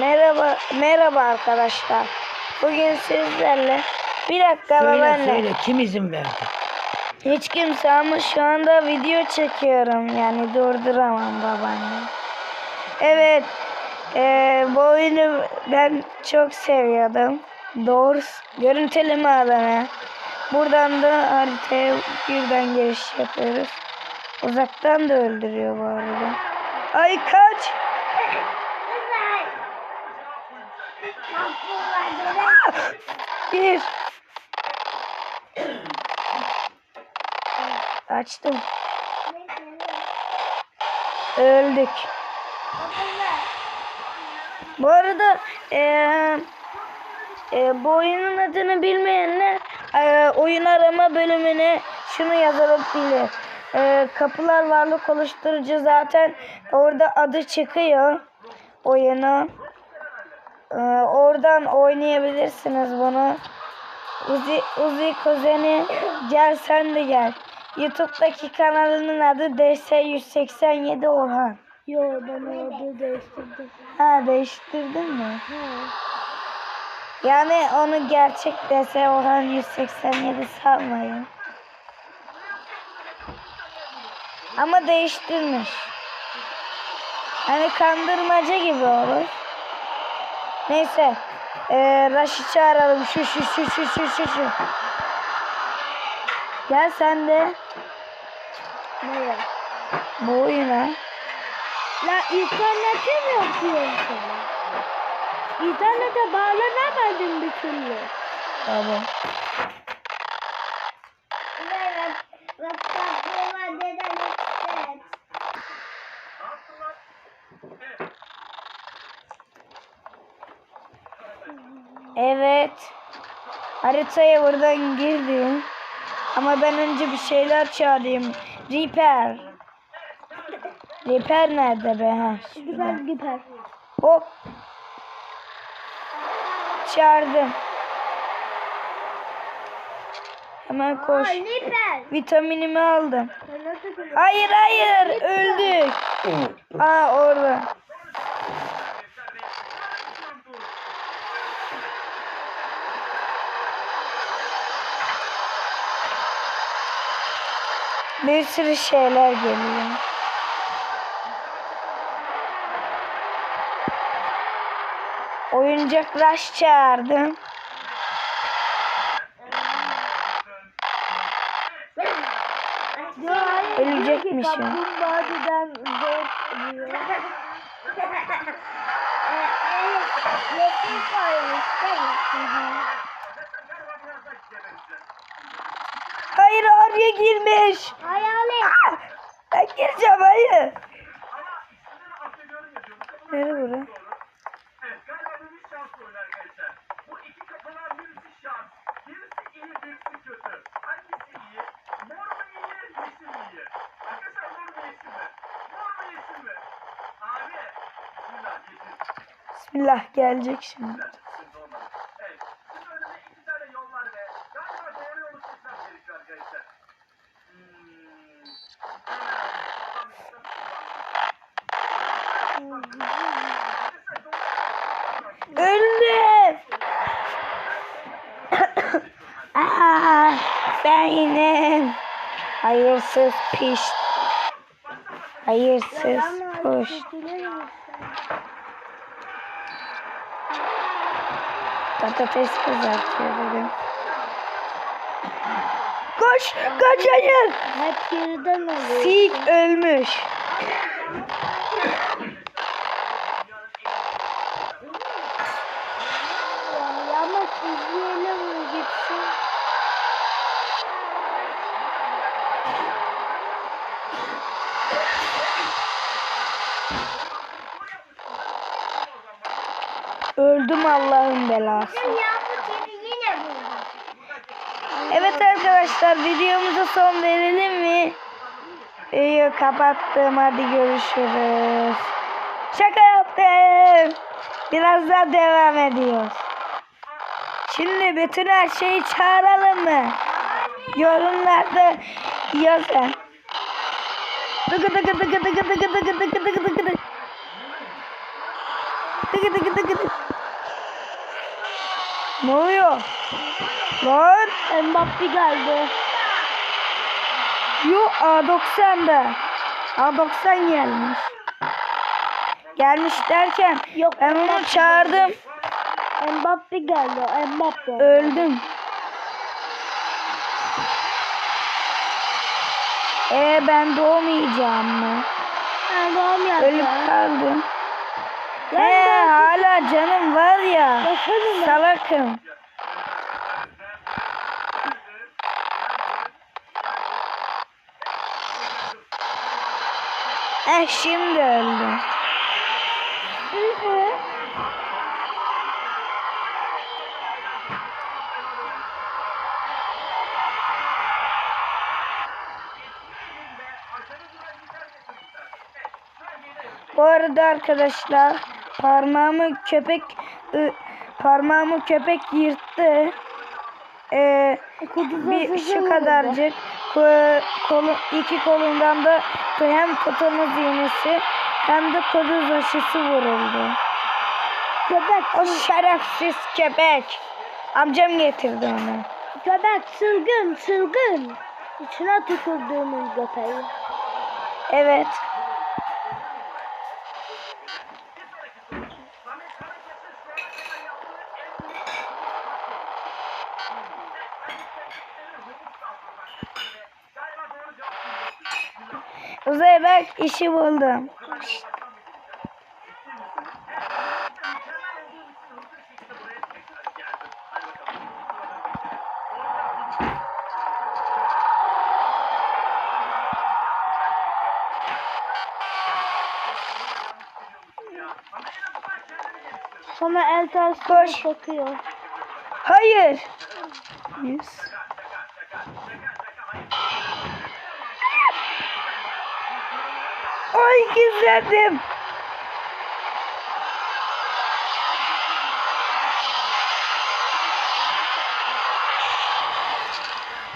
Merhaba, merhaba arkadaşlar. Bugün sizlerle bir dakika Söyle babaanne. söyle kim izin verdi? Hiç kimse ama şu anda video çekiyorum yani durduramam babaanne. Evet, eee, bu oyunu ben çok seviyordum. Doğrusu görüntüleme adına. Buradan da haritaya birden giriş yapıyoruz. Uzaktan da öldürüyor bu arada. Ay kaç! Bir. Açtım. Öldük. Bu arada eee e, bu oyunun adını bilmeyenler e, oyun arama bölümüne şunu yazarak bilir. E, kapılar varlık oluşturucu zaten orada adı çıkıyor oyunu. E, oradan oynayabilirsiniz bunu. Uzi, Uzi Kuzeni gel sen de gel. YouTube'daki kanalının adı DS187 Orhan. Yo ben o adı değiştirdim. Ha değiştirdin mi? Yani onu gerçek DS Orhan 187 sanmayın. Ama değiştirmiş. Hani kandırmaca gibi olur. Neyse. Ee, Raşi çağıralım. Şu şu şu şu şu şu şu. Gel sen de Neye? bu oyuna. La internete mi yapıyorsun? İnternete bağlanamadım bir türlü. Tamam. Haritaya buradan girdim. Ama ben önce bir şeyler çağırayım. Reaper. Reaper nerede be? Ha. Güzel gider. Hop. Çağırdım. Hemen koş. Niper. Vitaminimi aldım. Hayır hayır öldük. Aa orada. bir sürü şeyler geliyor. Oyuncak Rush çağırdım. Ölecekmişim. Hayır oraya girmiş. Arabayı. Nerede bura? Bismillah gelecek şimdi. Öldüm. Aa, benim. Hayırsız piş. Hayırsız kuş. Patates kızartıyor bugün. Koş, kaç hayır. Hep geriden oluyor. Sik ölmüş. Ya ama izleyelim mi gitsin? Öldüm Allah'ın belası. Evet arkadaşlar videomuza son verelim mi? Videoyu kapattım hadi görüşürüz. Şaka yaptım. Biraz daha devam ediyoruz. Şimdi bütün her şeyi çağıralım mı? Yorumlarda yazın. Dıgı dıgı dıgı dıgı dıgı dıgı dıgı dıgı dıgı dıgı. Tıkı tıkı tıkı. Ne oluyor? Lan. Mbappe geldi. Yo A90'da. A90 gelmiş. Gelmiş derken Yok, ben onu çağırdım. Mbappe geldi. Mbappe. Öldüm. E ben doğmayacağım mı? Doğum yaptı. Ölüp kaldım. He ben- hala canım var ya. Bakalım ben. Salakım. Eh şimdi hı. Bu arada arkadaşlar parmağımı köpek ı, parmağımı köpek yırttı. Ee, bir şu kadarcık ko- kolu, iki kolundan da hem kotonuz iğnesi hem de kuduz aşısı vuruldu. Köpek, O şerefsiz köpek. Amcam getirdi onu. köpek çılgın, çılgın. İçine tükürdüğümün köpeği. Evet. Bak işi buldum. Sana el tersine bakıyor. Hayır. Yüz. Ay gizledim.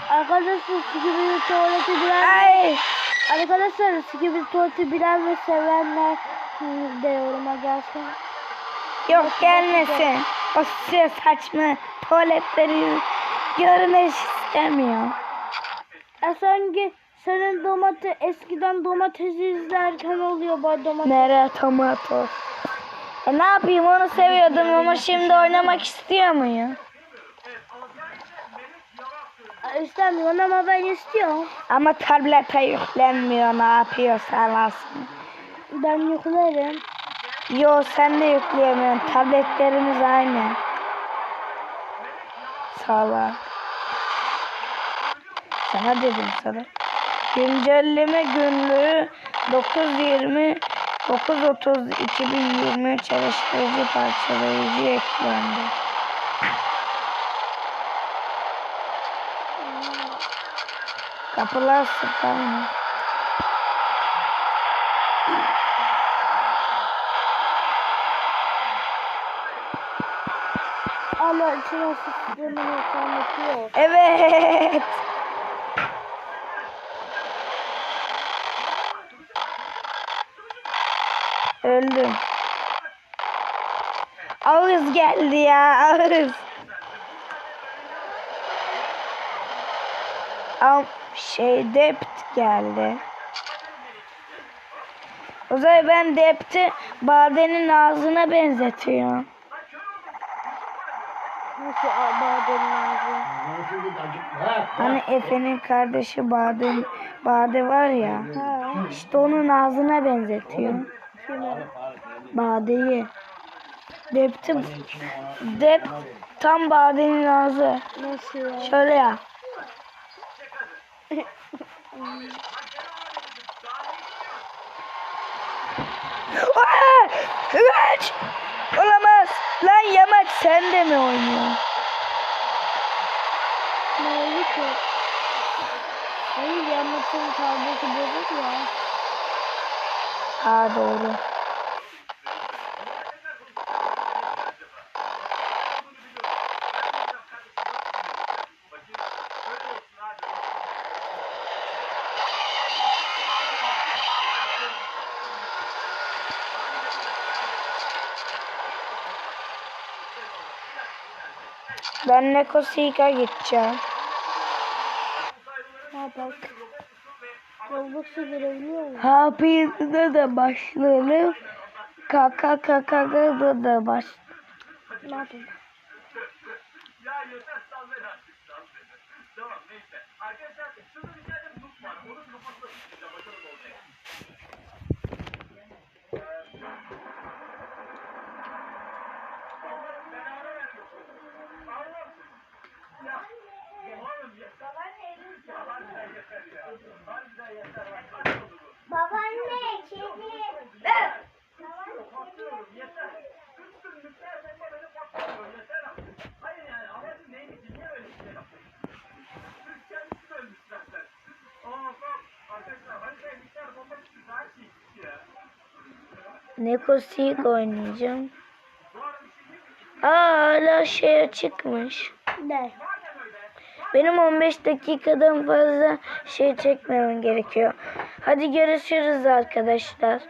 Arkadaşlar sikibili tuvaleti bilen Ay. Arkadaşlar sikibili tuvaleti bilen ve sevenler hı, de yoruma gelsin. Yok gelmesin. O size saçma tuvaletleri görmek istemiyor. Esengi senin domates eskiden domatesi izlerken oluyor bu domates. Nere tomato. E ne yapayım onu seviyordum ama şimdi oynamak istiyor muyum? İstemiyorum ama ben istiyorum. Ama tablete yüklenmiyor ne yapıyorsan alsın. Ben yüklerim. Yo sen de yükleyemiyorsun. Tabletlerimiz aynı. Sağlar. Sana dedim sana. Güncelleme günlüğü 9.20 9.30 2023 çalıştırıcı parçalayıcı eklendi. Kapılar. Ama içine sıçrımını anlatıyor. Evet. Öldüm. Ağız geldi ya ağız. Am şey dept geldi. Uzay ben depti badenin ağzına benzetiyorum. Nasıl abadenin ağzı? Hani Efe'nin kardeşi Bade, Bade var ya. Ha, İşte onun ağzına benzetiyor. Kime? Badeyi. Depti, dep tam Bade'nin ağzı. Nasıl ya? Şöyle ya. Aa! Yamaç! Olamaz. Lan Yamaç sen de mi oynuyorsun? Ne oldu ki? Hayır yanmasın tableti bozuk ya. Adoro. doğru. così che c'è. Roblox'a girebiliyor musun? Happy'de de başlayalım. KKKK'da da baş. Ne yapayım? Ya yeter sal beni artık sal beni. Tamam neyse. Arkadaşlar şurada bir tane noob var. Onun kafasına sıkacağım. Bakalım olacak. Allah'ım belanı vermesin. Allah'ım. Ya. Oğlum yeter. Ya harbiden yeter ya. Harbiden yeter. Hadi olur bu. Babaanne kedi. Patlıyorum yeter. Üç günlük her bomba beni patlıyor yeter artık. Hayır yani amacın neydi ki niye öyle bir şey yaptın? Türk kendisi de ölmüş zaten. Aa bak arkadaşlar haritaya miktar bomba çıktı her şey gitti ya. Nekosika oynayacağım. Aa hala şey açıkmış. Ne? Benim 15 dakikadan fazla şey çekmemem gerekiyor. Hadi görüşürüz arkadaşlar.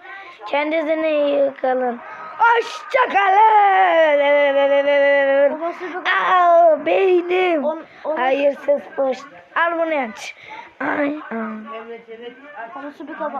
Kendinize iyi kalın. Hoşçakalın. Aa, beynim. On, on, Hayır ses boş. Al bunu aç. Ay, ay. bir.